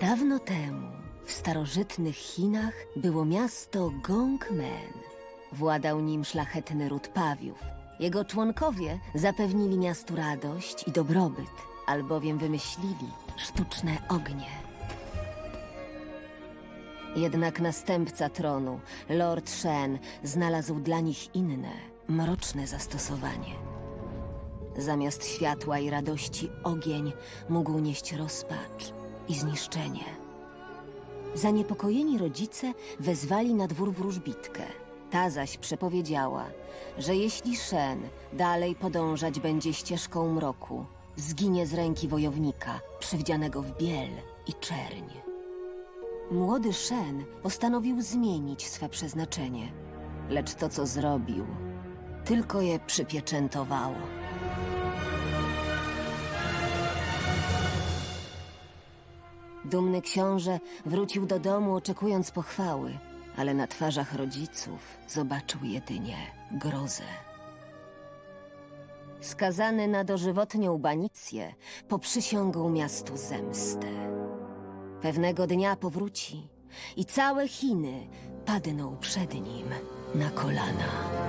Dawno temu, w starożytnych Chinach, było miasto Gongmen. Władał nim szlachetny ród Pawiów. Jego członkowie zapewnili miastu radość i dobrobyt, albowiem wymyślili sztuczne ognie. Jednak następca tronu, Lord Shen, znalazł dla nich inne, mroczne zastosowanie. Zamiast światła i radości ogień mógł nieść rozpacz i zniszczenie. Zaniepokojeni rodzice wezwali na dwór wróżbitkę. Ta zaś przepowiedziała, że jeśli Shen dalej podążać będzie ścieżką mroku, zginie z ręki wojownika przywdzianego w biel i czerń. Młody Shen postanowił zmienić swe przeznaczenie, lecz to, co zrobił, tylko je przypieczętowało. Dumny książę wrócił do domu oczekując pochwały, ale na twarzach rodziców zobaczył jedynie grozę. Skazany na dożywotnią banicję, poprzysiągł miastu zemstę. Pewnego dnia powróci i całe Chiny padną przed nim na kolana.